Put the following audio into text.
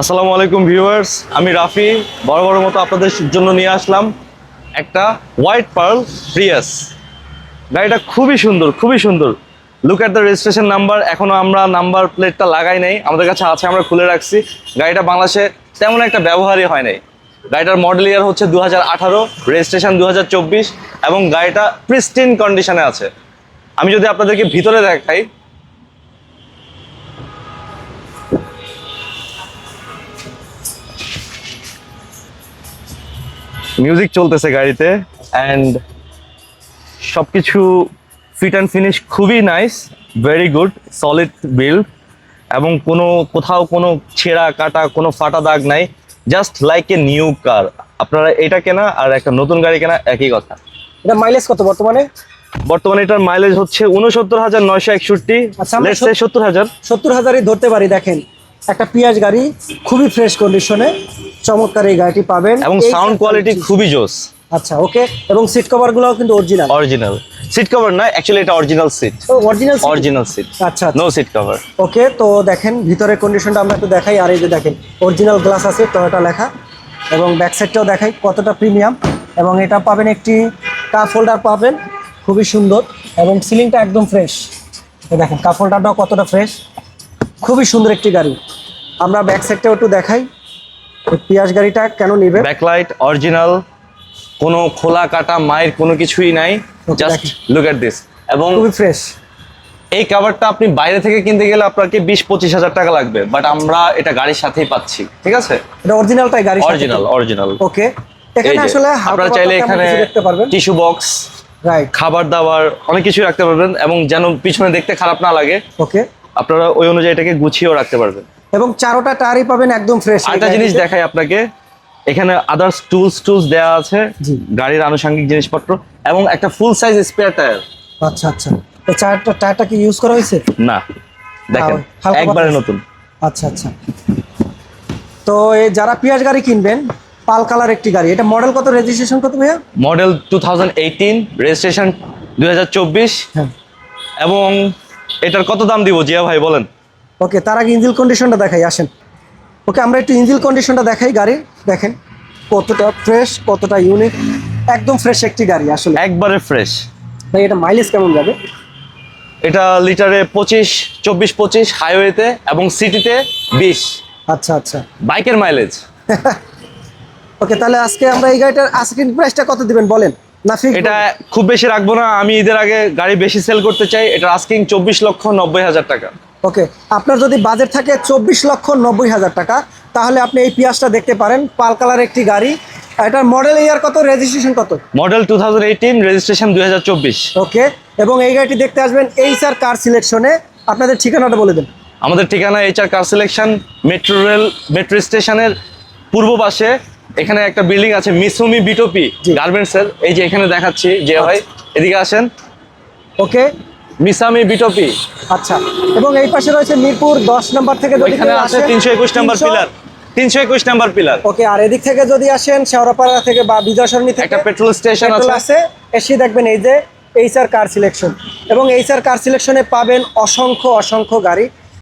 আসসালামু আলাইকুম ভিউয়ার্স, আমি রাফি। বড় বড় মতো আপনাদের জন্য নিয়ে আসলাম একটা হোয়াইট পার্ল প্রিয়াস। গাড়িটা খুবই সুন্দর খুবই সুন্দর। Look at the registration number এখনও আমরা নাম্বার প্লেটটা লাগাই নাই। আমাদের কাছে আছে, আমরা খুলে রাখছি। গাড়িটা বাংলাদেশে তেমন একটা ব্যবহারই হয় নাই। গাড়িটার মডেল ইয়ার হচ্ছে দু হাজার আঠারো রেজিস্ট্রেশন দু হাজার চব্বিশ, এবং গাড়িটা প্রিস্টিন কন্ডিশনে আছে। আমি যদি আপনাদেরকে ভিতরে দেখাই মিউজিক চলতেছে গাড়িতে অ্যান্ড সব কিছু ফিট অ্যান্ড ফিনিশ খুবই nice very good solid build এবং কোনো কোথাও কোনো ছেঁড়া কাটা কোনো ফাটা দাগ নাই just like a new car আপনারা এটা কেনা আর একটা নতুন গাড়ি কেনা একই কথা। এটা মাইলেজ কত বর্তমানে? বর্তমানে এটার মাইলেজ হচ্ছে উনসত্তর হাজার নয়শো একষট্টি আচ্ছা, সত্তর হাজার। সত্তর হাজারই ধরতে পারি দেখেন। একটা পিয়াজ গাড়ি খুবই ফ্রেশ কন্ডিশনে চমৎকার এই গাড়িটি পাবেন। এবং সাউন্ড কোয়ালিটি খুবই জোস। আচ্ছা ওকে। এবং সিট কভার গুলোও কিন্তু অরিজিনাল অরিজিনাল সিট কভার না অ্যাকচুয়ালি এটা original seat original original seat আচ্ছা নো সিট কভার ওকে তো দেখেন ভিতরের কন্ডিশনটা আমরা একটু দেখাই। আর এই যে দেখেন অরিজিনাল গ্লাস আছে টয়োটা লেখা। এবং ব্যাক সাইডটাও দেখাই কতটা প্রিমিয়াম এবং এটা পাবেন একটি কাপ হোল্ডার পাবেন খুবই সুন্দর। এবং সিলিংটা একদম ফ্রেশ দেখেন কাপ হোল্ডারটাও কতটা ফ্রেশ খুবই সুন্দর একটি গাড়ি। আমরা ব্যাক সাইডটাও একটু দেখাই। পিয়াজ গাড়িটা কেন নিবে? ব্যাকলাইট অরিজিনাল কোনো খোলা কাটা মায়ের কোনো কিছুই নাই। জাস্ট লুক এট দিস এবং খুবই ফ্রেশ এই কাভারটা আপনি বাইরে থেকে কিনতে গেলে আপনাকে বিশ পঁচিশ হাজার টাকা লাগবে। বাট আমরা এটা গাড়ির সাথেই পাচ্ছি। ঠিক আছে? এটা অরিজিনালটাই গাড়ি অরিজিনাল অরিজিনাল ওকে এখানে আসলে আপনারা চাইলে এখানে দেখতে পারবেন। টিস্যু বক্স রাইট খাবার দাবার অনেক কিছু রাখতে পারবেন। এবং যেন পিছনে দেখতে খারাপ না লাগে ওকে আপনারা ওই অনুযায়ী এটাকে গুছিয়েও রাখতে পারবেন। এবং চারোটা টায়ারই পাবেন একদম ফ্রেশ আরেকটা জিনিস দেখাই আপনাকে। এখানে আদার্স টুলস টুলস দেওয়া আছে। গাড়ির আনুষঙ্গিক জিনিসপত্র এবং একটা ফুল সাইজ স্পেয়ার টায়ার আচ্ছা আচ্ছা। এই চারটা টায়ারটা কি ইউজ করা হয়েছে? না। দেখেন একবারে নতুন। আচ্ছা আচ্ছা। তো এই যারা পিয়াজ গাড়ি কিনবেন পাল কালার একটি গাড়ি। এটা মডেল কত রেজিস্ট্রেশন কত ভাইয়া? মডেল টু রেজিস্ট্রেশন দুই হ্যাঁ। এবং এটার কত দাম দিব? জিয়া ভাই বলেন। ওকে তার আগে ইঞ্জিল কন্ডিশনটা দেখাই আসেন। ওকে আমরা একটু ইঞ্জিল কন্ডিশনটা দেখাই গাড়ি দেখেন। কতটা ফ্রেশ কতটা ইউনিক একদম ফ্রেশ একটি গাড়ি আসলে। একবারে ফ্রেশ ভাই এটা মাইলেজ কেমন যাবে? এটা লিটারে পঁচিশ চব্বিশ পঁচিশ হাইওয়েতে এবং সিটিতে বিশ। আচ্ছা আচ্ছা। বাইকের মাইলেজ ওকে তাহলে আজকে আমরা এই গাড়িটার আস্কিং প্রাইসটা কত দিবেন বলেন। এটা খুব বেশি রাখব না। আমি ঈদের আগে গাড়ি বেশি সেল করতে চাই। এটা আস্কিং চব্বিশ লক্ষ নব্বই হাজার টাকা। ওকে আপনার যদি বাজেট থাকে চব্বিশ লক্ষ নব্বই হাজার টাকা তাহলে আপনি এই পিয়াজটা দেখতে পারেন পাল কালার একটি গাড়ি। এটার মডেল ইয়ার কত? রেজিস্ট্রেশন কত? মডেল টু রেজিস্ট্রেশন দুই হাজার চব্বিশ। ওকে এবং এই গাড়িটি দেখতে আসবেন এই স্যার কার সিলেকশনে আপনাদের ঠিকানাটা বলে দেন। আমাদের ঠিকানা HR car selection metro rail metro স্টেশনের পূর্ব পাশে। এখানে একটা বিল্ডিং আছে মিসুমি বিটোপি জি। গার্মেন্টসের এই যে এখানে দেখাচ্ছি যে ভাই এদিকে আসেন। ওকে। মিসামি বিটোপি আচ্ছা। এবং এই পাশে রয়েছে মিরপুর দশ নম্বর থেকে যদি আছে আসেন, তিনশো একুশ নাম্বার 300 পিলার তিনশো একুশ নাম্বার পিলার ওকে আর এদিক থেকে যদি আসেন শেওড়াপাড়া থেকে বা বিজয় সরণি থেকে একটা পেট্রোল স্টেশন আছে। এসে দেখবেন এই যে এইচআর কার সিলেকশন এবং এইচআর কার সিলেকশনে পাবেন অসংখ্য অসংখ্য গাড়ি।